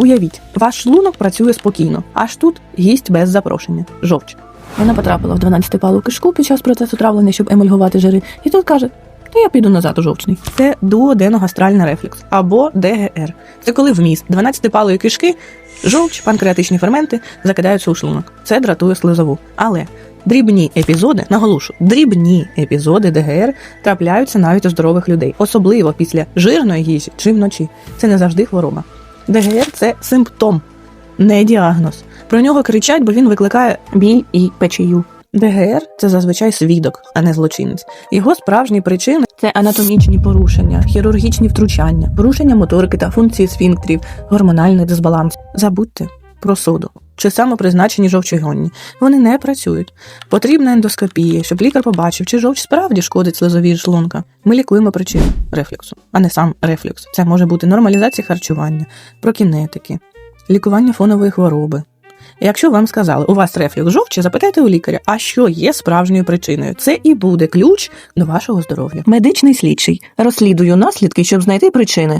Уявіть, ваш шлунок працює спокійно, аж тут гість без запрошення. Жовч. Вона потрапила в 12-палу кишку під час процесу травлення, щоб емульгувати жири, і тут каже: то я піду назад у жовчний. Це дуоденогастральний рефлюкс або ДГР. Це коли вміст 12-палої кишки, жовч, панкреатичні ферменти закидаються у шлунок. Це дратує слизову. Але дрібні епізоди, наголошу, дрібні епізоди ДГР трапляються навіть у здорових людей, особливо після жирної їжі чи вночі. Це не завжди хвороба. ДГР це симптом, не діагноз. Про нього кричать, бо він викликає біль і печію. ДГР це зазвичай свідок, а не злочинець. Його справжні причини це анатомічні порушення, хірургічні втручання, порушення моторики та функції сфінктерів, гормональний дисбаланс. Забудьте про соду чи самопризначені жовчогонні. Вони не працюють. Потрібна ендоскопія, щоб лікар побачив, чи жовч справді шкодить слизовій шлунка. Ми лікуємо причину рефлюксу, а не сам рефлюкс. Це може бути нормалізація харчування, прокінетики, лікування фонової хвороби. Якщо вам сказали, у вас рефлюкс жовчі, запитайте у лікаря, а що є справжньою причиною. Це і буде ключ до вашого здоров'я. Медичний слідчий розслідую наслідки, щоб знайти причини.